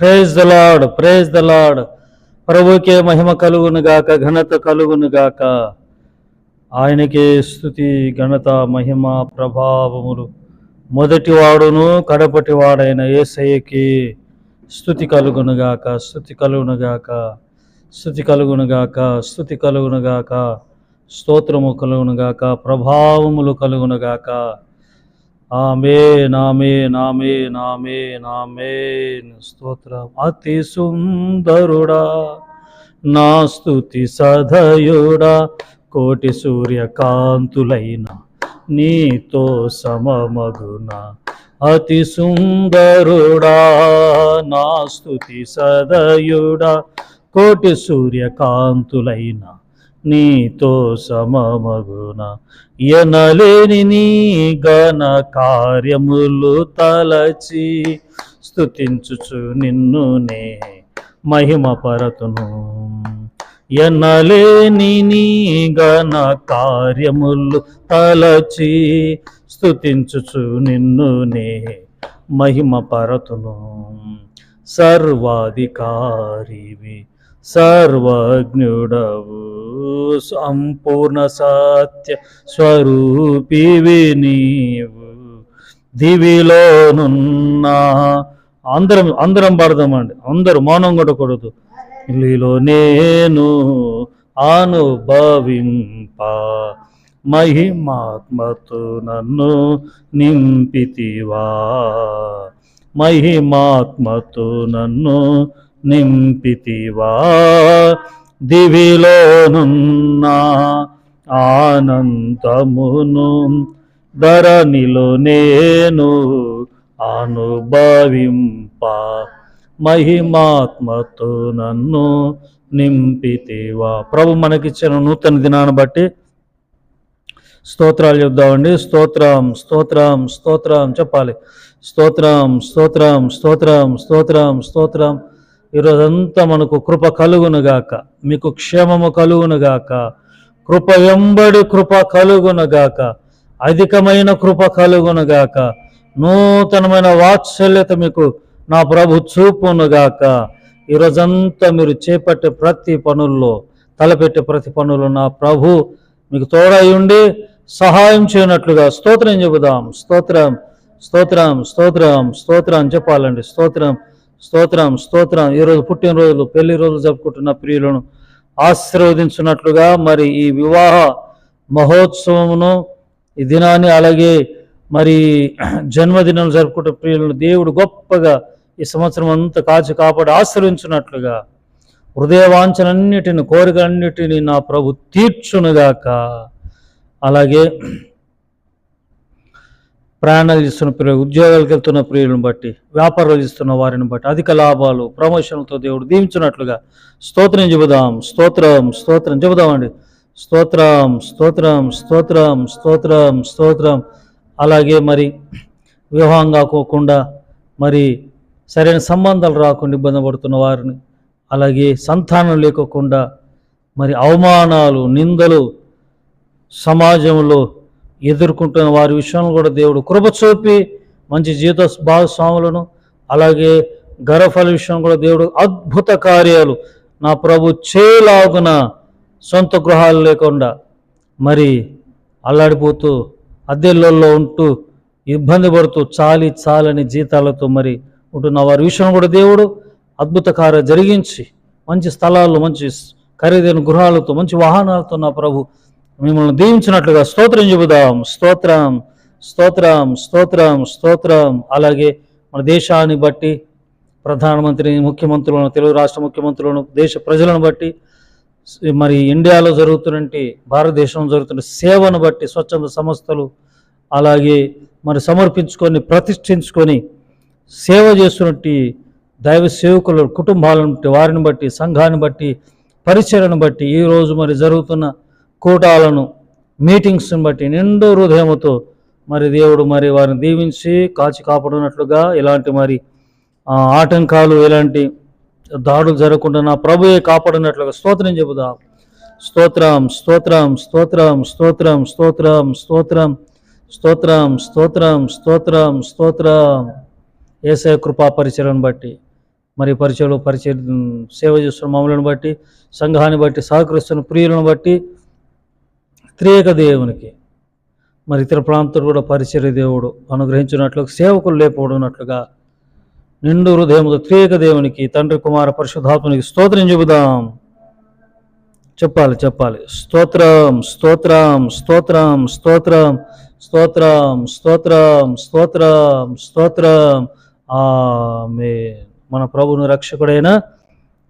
Praise the lord praise the lord ప్రభుకే మహిమ కలుగును గాక ఘనత కలుగును గాక. ఆయనకే స్థుతి ఘనత మహిమ ప్రభావములు. మొదటి వాడును కడపటి వాడైన ఏసయ్యకి స్థుతి కలుగును గాక స్థుతి కలుగును గాక. స్థుతి కలుగును గాక స్థుతి కలుగును గాక. స్తోత్రము కలుగును గాక ప్రభావములు కలుగును గాక. Amen amen amen amen amen స్తోత్రం. అతి సుందరుడా నా స్థుతి సదయుడా కోటి సూర్యకాంతులైన నీతో సమమగున. అతి సుందరుడా నా స్థుతి సదయుడా కోటి సూర్యకాంతులైన నీతో సమమగున. ఎనలేని నీ గణ కార్యములు తలచి స్తుతించుచు నిన్ను నే మహిమ పరతును ఎనలేని నీ గణ కార్యములు తలచి స్తుతించుచు నిన్ను నే మహిమ పరతును సర్వాధికారివి సర్వజ్ఞుడవు సంపూర్ణ సత్య స్వరూపివి నీవు దివిలోనున్న అందరం అందరం పడదామండి. అందరూ మౌనం కొట్టకూడదు. ఇల్లులో నేను అనుభవింప మహిమాత్మతో నన్ను నింపితివా. మహిమాత్మతో నన్ను నింపితివా? దివిలోనున్న ఆనందమును ధరణిలో నేను అనుభవింప మహిమాత్మతో నన్ను నింపితివా? ప్రభు మనకిచ్చిన నూతన దినాన్ని బట్టి స్తోత్రాలు చెప్దామండి. స్తోత్రం స్తోత్రం స్తోత్రం చెప్పాలి. స్తోత్రం స్తోత్రం స్తోత్రం స్తోత్రం స్తోత్రం. ఈరోజంతా మనకు కృప కలుగునుగాక. మీకు క్షేమము కలుగునుగాక. కృప వెంబడి కృప కలుగునుగాక. అధికమైన కృప కలుగునుగాక. నూతనమైన వాత్సల్యత మీకు నా ప్రభు చూపునుగాక. ఈరోజంతా మీరు చేపట్టే ప్రతి పనుల్లో తలపెట్టే ప్రతి పనుల్లో నా ప్రభు మీకు తోడై ఉండి సహాయం చేయనట్లుగా స్తోత్రం చెబుదాం. స్తోత్రం స్తోత్రం స్తోత్రం స్తోత్రం చెప్పాలండి. స్తోత్రం. స్తోత్రం స్తోత్రం. ఈరోజు పుట్టినరోజులు పెళ్ళి రోజులు జరుపుకుంటున్న ప్రియులను ఆశీర్వదించినట్లుగా మరి ఈ వివాహ మహోత్సవమును ఈ దినాన్ని అలాగే మరి జన్మదినం జరుపుకుంటున్న ప్రియులను దేవుడు గొప్పగా ఈ సంవత్సరం అంతా కాచి కాపాడి ఆశ్రయించినట్లుగా హృదయవాంఛనన్నిటిని కోరికలన్నిటిని నా ప్రభు తీర్చునుగాక. అలాగే ప్రయాణాలు చేస్తున్న ప్రియులు ఉద్యోగాలకు వెళ్తున్న ప్రియులను బట్టి వ్యాపారాలు చేస్తున్న వారిని బట్టి అధిక లాభాలు ప్రమోషన్లతో దేవుడు దీవించినట్లుగా స్తోత్రం చెబుదాం. స్తోత్రం స్తోత్రం చెబుదామండి. స్తోత్రం స్తోత్రం స్తోత్రం స్తోత్రం స్తోత్రం. అలాగే మరి వివాహం కాకోకుండా మరి సరైన సంబంధాలు రాకుండా ఇబ్బంది పడుతున్న వారిని అలాగే సంతానం లేకోకుండా మరి అవమానాలు నిందలు సమాజంలో ఎదుర్కొంటున్న వారి విషయంలో కూడా దేవుడు కృప చూపి మంచి జీవిత భాగస్వాములను అలాగే గర్వఫల విషయం కూడా దేవుడు అద్భుత కార్యాలు నా ప్రభు చేయలాగున సొంత గృహాలు లేకుండా మరి అల్లాడిపోతూ అద్దెల్లో ఉంటూ ఇబ్బంది పడుతూ చాలి చాలని జీతాలతో మరి ఉంటున్న వారి విషయం కూడా దేవుడు అద్భుత కార్య జరిగించి మంచి స్థలాల్లో మంచి ఖరీదైన గృహాలతో మంచి వాహనాలతో నా ప్రభు మిమ్మల్ని దీవించినట్లుగా స్తోత్రం చెబుదాం. స్తోత్రం స్తోత్రం స్తోత్రం స్తోత్రం. అలాగే మన దేశాన్ని బట్టి ప్రధానమంత్రిని ముఖ్యమంత్రులను తెలుగు రాష్ట్ర ముఖ్యమంత్రులను దేశ ప్రజలను బట్టి మరి ఇండియాలో జరుగుతున్నటువంటి భారతదేశంలో జరుగుతున్న సేవను బట్టి స్వచ్ఛంద సంస్థలు అలాగే మరి సమర్పించుకొని ప్రతిష్ఠించుకొని సేవ చేస్తున్నట్టు దైవ సేవకుల కుటుంబాలను బట్టి వారిని బట్టి సంఘాన్ని బట్టి పరిచయను బట్టి ఈరోజు మరి జరుగుతున్న కూటాలను మీటింగ్స్ని బట్టి నిండు హృదయముతో మరి దేవుడు మరి వారిని దీవించి కాచి కాపాడునట్లుగా ఇలాంటి మరి ఆటంకాలు ఇలాంటి దాడులు జరగకుండా నా ప్రభుయే కాపాడినట్లుగా స్తోత్రం చెబుదాం. స్తోత్రం స్తోత్రం స్తోత్రం స్తోత్రం స్తోత్రం స్తోత్రం స్తోత్రం స్తోత్రం స్తోత్రం స్తోత్రం. ఏసయ కృపా పరిచయలను బట్టి మరి పరిచయలు పరిచయ సేవ చేస్తున్న మమ్మల్ని బట్టి సంఘాన్ని బట్టి సహకరిస్తున్న ప్రియులను బట్టి త్రియేక దేవునికి. మరి ఇతర ప్రాంతాలు కూడా పరిచయ దేవుడు అనుగ్రహించినట్లు సేవకులు లేకపోవడున్నట్లుగా నిండు హృదయముతో త్రియేక దేవునికి తండ్రి కుమార పరిశుద్ధాత్మనికి స్తోత్రం చెబుదాం. చెప్పాలి చెప్పాలి. స్తోత్రం స్తోత్రం స్తోత్రం స్తోత్రం స్తోత్రం స్తోత్రం స్తోత్రం స్తోత్రం. ఆమె మన ప్రభుని రక్షకుడైన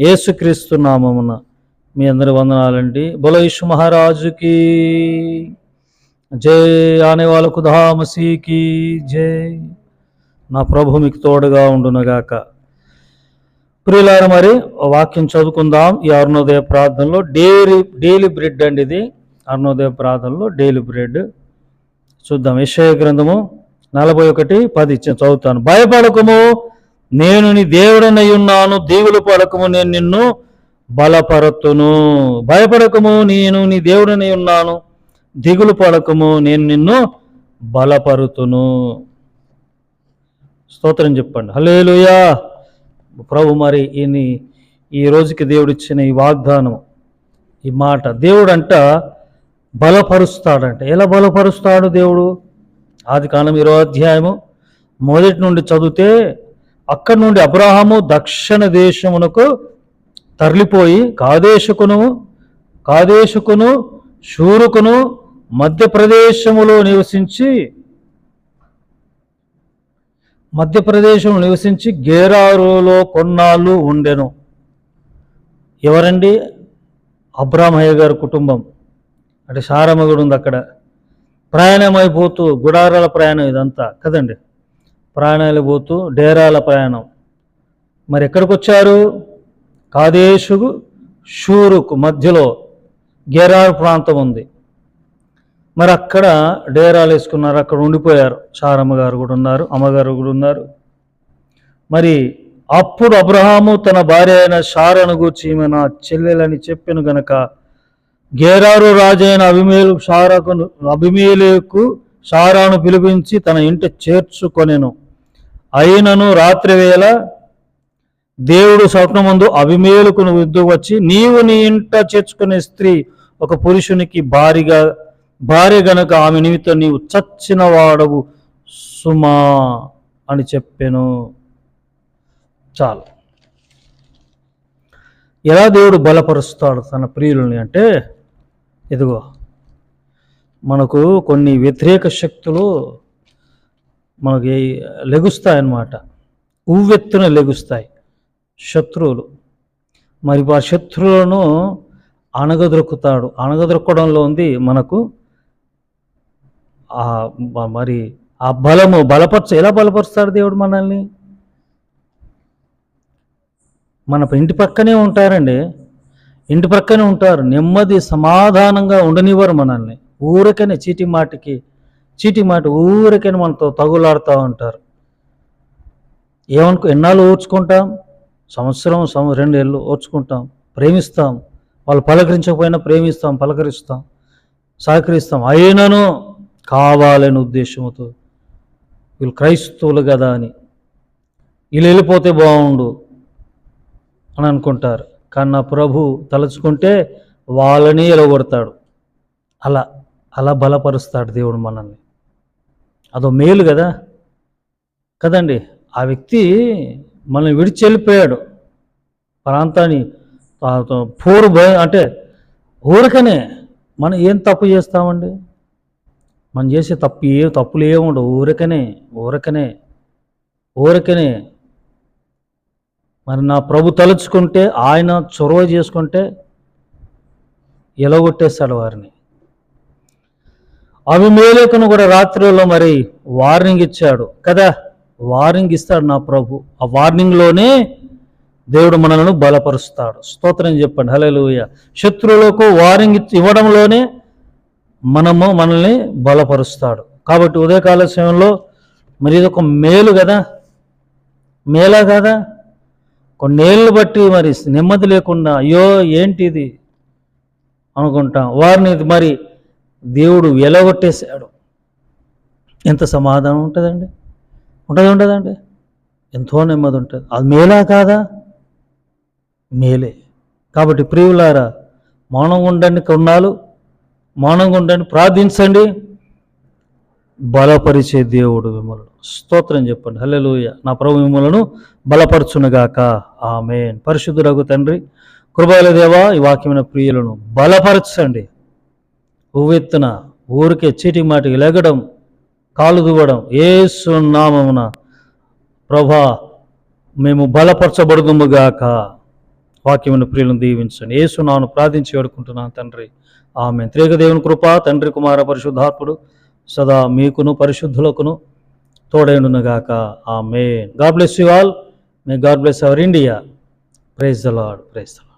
యేసుక్రీస్తు నామమున మీ అందరి వందనాలండి. బలో మహారాజుకి జై ఆనే వాళ్ళకు ధామసీకి జై. నా ప్రభు మీకు తోడుగా ఉండునగాక. ప్రియులారు మరి వాక్యం చదువుకుందాం. ఈ అరుణోదయ ప్రార్థనలో డైలీ డైలీ బ్రెడ్ అండి ఇది. అరుణోదయ ప్రార్థనలో డైలీ బ్రెడ్. చూద్దాం. యెషయా గ్రంథము నలభై ఒకటి పది చదువుతాను. భయపడకము నేను నీ దేవుడనై ఉన్నాను. దీవులు పడకము నేను నిన్ను బలపరతును. భయపడకము నేను నీ దేవుడిని ఉన్నాను. దిగులు పడకము నేను నిన్ను బలపరుతును. స్తోత్రం చెప్పండి. హలేలుయా ప్రభు మరి ఈయన ఈ రోజుకి దేవుడిచ్చిన ఈ వాగ్దానం ఈ మాట దేవుడు అంట బలపరుస్తాడంట. ఎలా బలపరుస్తాడు దేవుడు? ఆది కాలం ఇరవై అధ్యాయము మొదటి నుండి చదివితే అక్కడి నుండి అబ్రహాము దక్షిణ దేశమునకు తరలిపోయి కాదేశకును కాదేశకును శూరుకును మధ్యప్రదేశములో నివసించి మధ్యప్రదేశంలో నివసించి గేరారులో కొన్నాళ్ళు ఉండెను. ఎవరండి? అబ్రామయ్య గారి కుటుంబం. అంటే సారమ్మగుడు ఉంది అక్కడ. ప్రయాణం అయిపోతూ గుడారాల ప్రయాణం ఇదంతా కదండి. ప్రయాణాలు పోతూ డేరాల ప్రయాణం. మరి ఎక్కడికి వచ్చారు కాదేశుకు షూరుకు మధ్యలో గేరారు ప్రాంతం ఉంది. మరి అక్కడ డేరాలు వేసుకున్నారు. అక్కడ ఉండిపోయారు. సారమ్మ గారు కూడా ఉన్నారు. అమ్మగారు కూడా ఉన్నారు. మరి అప్పుడు అబ్రహాము తన భార్య అయిన షారను గూర్చి ఈమె నా చెల్లెలని చెప్పిన గనక గేరారు రాజైన అభిమేలు షారకు అభిమేలకు షారాను పిలిపించి తన ఇంట చేర్చుకొనెను. అయినను రాత్రి వేళ దేవుడు స్వప్నమందు అభిమేలుకును వద్దు వచ్చి నీవు నీ ఇంట చేర్చుకునే స్త్రీ ఒక పురుషునికి భారీగా భార్య గనక ఆమె నిమిత్తం నీవు చచ్చిన వాడవు సుమా అని చెప్పాను. చాలు. ఎలా దేవుడు బలపరుస్తాడు తన ప్రియులని అంటే ఇదిగో మనకు కొన్ని వ్యతిరేక శక్తులు మనకి లెగుస్తాయన్నమాట. ఉవ్వెత్తున లెగుస్తాయి. శత్రువులు. మరి ఆ శత్రువులను అణగదొరుకుతాడు. అణగదొరకడంలో ఉంది మనకు మరి ఆ బలము. బలపరచ ఎలా బలపరుస్తాడు దేవుడు మనల్ని? మన ఇంటి పక్కనే ఉంటారండి. ఇంటి పక్కనే ఉంటారు. నెమ్మది సమాధానంగా ఉండనివ్వరు మనల్ని. ఊరికనే చీటి మాటికి చీటి మాట ఊరికనే మనతో తగులాడుతూ ఉంటారు. ఏమనుకో ఎన్నాళ్ళు ఊర్చుకుంటాం సంవత్సరం సం రెండేళ్ళు ఓర్చుకుంటాం ప్రేమిస్తాం. వాళ్ళు పలకరించకపోయినా ప్రేమిస్తాం పలకరిస్తాం సహకరిస్తాం. అయినను కావాలని ఉద్దేశంతో వీళ్ళు క్రైస్తవులు కదా అని. వీళ్ళు వెళ్ళిపోతే బాగుండు అని అనుకుంటారు. కానీ నా ప్రభు తలుచుకుంటే వాళ్ళని ఎలగొడతాడు. అలా అలా బలపరుస్తాడు దేవుడు మనల్ని. అదో మేలు కదా. కదండి ఆ వ్యక్తి మనల్ని విడిచి వెళ్ళిపోయాడు ప్రాంతాన్ని పూర్ భయం అంటే ఊరకనే మనం ఏం తప్పు చేస్తామండి? మనం చేసే తప్పు ఏ తప్పులు ఏముండవు ఊరకనే ఊరకనే ఊరకనే మరి నా ప్రభు తలుచుకుంటే ఆయన చొరవ చేసుకుంటే ఎలగొట్టేస్తాడు వారిని. అభిమేలకును కూడా రాత్రిలో మరి వార్నింగ్ ఇచ్చాడు. కదా? వార్నింగ్ ఇస్తాడు నా ప్రభు. ఆ వార్నింగ్లోనే దేవుడు మనలను బలపరుస్తాడు. స్తోత్రం చెప్పండి. హల్లెలూయా. శత్రువులకు వారింగ్ ఇవ్వడంలోనే మనము మనల్ని బలపరుస్తాడు. కాబట్టి ఉదయకాల సమయంలో మరి ఇది ఒక మేలు కదా? మేలా కదా? కొన్నేళ్ళు బట్టి మరి నెమ్మది లేకుండా అయ్యో ఏంటిది? అనుకుంటాం. వారిని మరి దేవుడు వెలగొట్టేశాడు. ఎంత సమాధానం ఉంటుందండి? ఉంటుంది ఉండదండి ఎంతో నెమ్మది ఉంటుంది. అది మేలా కాదా? మేలే. కాబట్టి ప్రియులారా మౌనంగా ఉండండి కొన్నాళ్ళు మౌనంగా ఉండండి ప్రార్థించండి. బలపరిచే దేవుడు మిమ్మల్ని. స్తోత్రం చెప్పండి. హల్లెలూయ. నా ప్రభు మిమ్మలను బలపరచునుగాక. ఆమె పరిశుద్ధురగు తండ్రి కృపగల దేవా ఈ వాక్యమైన ప్రియులను బలపరచండి. ఉవ్వెత్తున ఊరికే చీటి మాటికి లెగడం కాలు దువ్వడం ఏసు నామమున ప్రభా మేము బలపరచబడుదుముగాక. వాక్యమును ప్రియులను దీవించండి. ఏసు నాను ప్రార్థించి వేడుకుంటున్నాను తండ్రి. ఆమె త్రేక దేవుని కృప తండ్రి కుమార పరిశుద్ధాత్ముడు సదా మీకును పరిశుద్ధులకును తోడైండునుగాక ఆమె God bless you all. May God bless our India. Praise the lord praise the